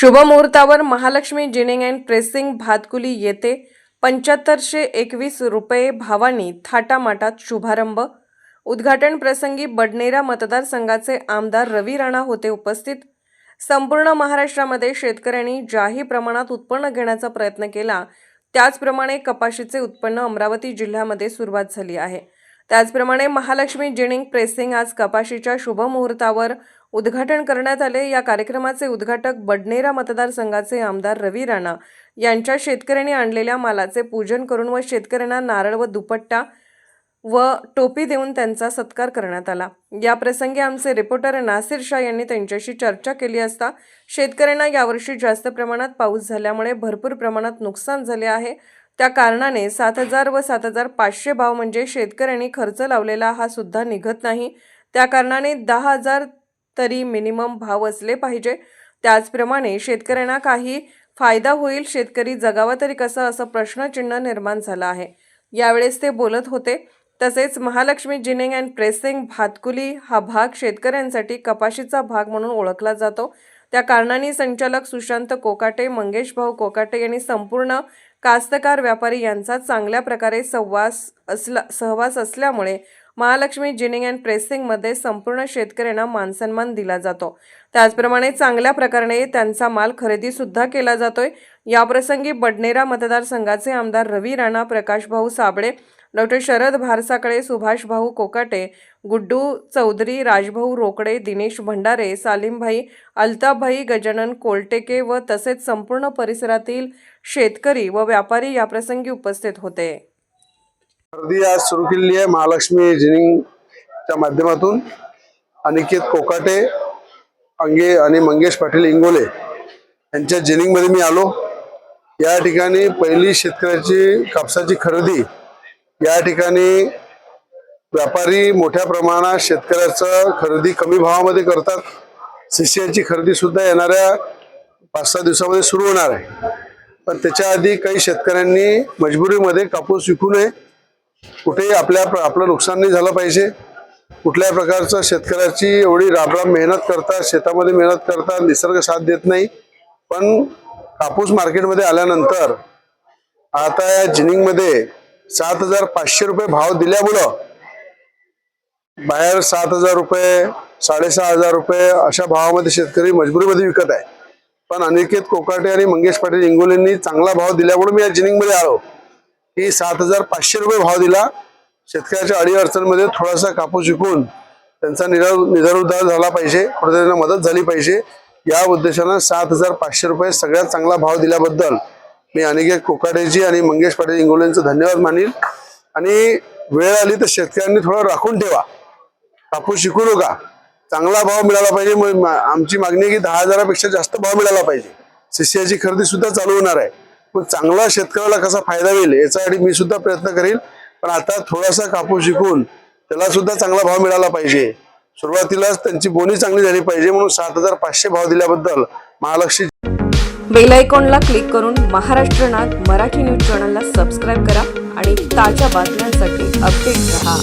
शुभमुहूर्तावर Mahalaxmi ginning and pressing Bhatkuli येथे पंच्याहत्तरशे एकवीस रुपये भावानी थाटामाटात शुभारंभ. उद्घाटन प्रसंगी बडनेरा मतदारसंघाचे आमदार रवी राणा होते उपस्थित. संपूर्ण महाराष्ट्रामध्ये शेतकऱ्यांनी ज्याही प्रमाणात उत्पन्न घेण्याचा प्रयत्न केला त्याचप्रमाणे कपाशीचे उत्पन्न अमरावती जिल्ह्यामध्ये सुरुवात झाली आहे. त्याचप्रमाणे महालक्ष्मी जिनिंग प्रेसिंग आज कपाशीच्या शुभमुहूर्तावर उद्घाटन करण्यात आले. या कार्यक्रमाचे उद्घाटक बडनेरा मतदारसंघाचे आमदार रवी राणा यांच्या शेतकऱ्यांनी आणलेल्या मालाचे पूजन करून व शेतकऱ्यांना नारळ व दुपट्टा व टोपी देऊन त्यांचा सत्कार करण्यात आला. या प्रसंगी आमचे रिपोर्टर नासिर शाह यांनी त्यांच्याशी चर्चा केली असता शेतकऱ्यांना यावर्षी जास्त प्रमाणात पाऊस झाल्यामुळे भरपूर प्रमाणात नुकसान झाले आहे. त्या कारणाने सात हजार व सात हजार पाचशे भाव म्हणजे शेतकऱ्यांनी खर्च लावलेला हा सुद्धा निघत नाही. त्या कारणाने दहा हजार तरी मिनिमम भाव असले पाहिजे. त्याचप्रमाणे शेतकऱ्यांना काही फायदा होईल शेतकरी जगावा तरी कसं असं प्रश्नचिन्ह निर्माण झालं आहे. यावेळेस ते बोलत होते. तसेच Mahalaxmi ginning and pressing Bhatkuli हा भाग शेतकऱ्यांसाठी कपाशीचा भाग म्हणून ओळखला जातो. त्या कारणाने संचालक सुशांत कोकाटे मंगेश भाऊ कोकाटे यांनी संपूर्ण कास्तकार व्यापारी यांचा चांगल्या प्रकारे सहवास असला सहवास असल्यामुळे महालक्ष्मी जिनिंग अँड प्रेसिंगमध्ये संपूर्ण शेतकऱ्यांना मानसन्मान दिला जातो. त्याचप्रमाणे चांगल्या प्रकारे त्यांचा माल खरेदीसुद्धा केला जातोय. याप्रसंगी बडनेरा मतदारसंघाचे आमदार रवी राणा प्रकाशभाऊ साबळे डॉक्टर शरद भारसाकळे सुभाषभाऊ कोकाटे गुड्डू चौधरी राजभाऊ रोकडे दिनेश भंडारे सालीमभाई अल्ताफभाई गजानन कोलटेके व तसेच संपूर्ण परिसरातील शेतकरी व व्यापारी याप्रसंगी उपस्थित होते. खरेदी आज सुरू केलेली आहे महालक्ष्मी जिनिंगच्या माध्यमातून. अनिकेत कोकाटे अंगे आणि मंगेश पाटील इंगोले यांच्या जिनिंगमध्ये मी आलो. या ठिकाणी पहिली शेतकऱ्याची कापसाची खरेदी या ठिकाणी व्यापारी मोठ्या प्रमाणात शेतकऱ्याचं खरेदी कमी भावामध्ये करतात. सीसीआयची खरेदी सुद्धा येणाऱ्या पाच सहा दिवसामध्ये सुरू होणार आहे. पण त्याच्या आधी काही शेतकऱ्यांनी मजबुरीमध्ये कापूस विकू नये. कुठेही आपल्या आपलं नुकसान नाही झालं पाहिजे. कुठल्या प्रकारचं शेतकऱ्याची एवढी राबराब मेहनत करतात शेतामध्ये मेहनत करतात निसर्ग साथ देत नाही. पण कापूस मार्केटमध्ये आल्यानंतर आता या जिनिंगमध्ये सात हजार पाचशे रुपये भाव दिल्यामुळं बाहेर सात हजार रुपये साडेसहा हजार रुपये अशा भावामध्ये शेतकरी मजबुरीमध्ये विकत आहे. पण अनिकेत कोकाटे आणि मंगेश पाटील इंगोलेंनी चांगला भाव दिल्यामुळे मी या जिनिंगमध्ये आलो. की सात हजार पाचशे रुपये भाव दिला. शेतकऱ्याच्या अडी अडचणमध्ये थोडासा कापूस विकून त्यांचा निरार निधारोद्धार झाला पाहिजे कुठे त्यांना मदत झाली पाहिजे. या उद्देशानं सात हजार पाचशे रुपये सगळ्यात चांगला भाव दिल्याबद्दल मी अनिकेत कोकाटेजी आणि मंगेश पाटील इंगोलेंचं धन्यवाद मानील. आणि वेळ आली तर शेतकऱ्यांनी थोडं राखून ठेवा. कापूस शिकू नका. चांगला भाव मिळाला पाहिजे. मग आमची मागणी आहे की दहा हजारापेक्षा जास्त भाव मिळाला पाहिजे. सीसीआयची खरेदी सुद्धा चालू होणार आहे. पण चांगला शेतकऱ्याला कसा फायदा होईल याच्यासाठी मी सुद्धा प्रयत्न करेल. पण आता थोडासा कापूस शिकून त्याला सुद्धा चांगला भाव मिळाला पाहिजे. सुरुवातीलाच त्यांची बोनी चांगली झाली पाहिजे. म्हणून सात हजार पाचशे भाव दिल्याबद्दल महालक्ष्मी बेल आयकॉनला क्लिक करून महाराष्ट्र नाद मराठी न्यूज चॅनलला सबस्क्राईब करा आणि ताज्या बातम्यांसाठी अपडेट रहा.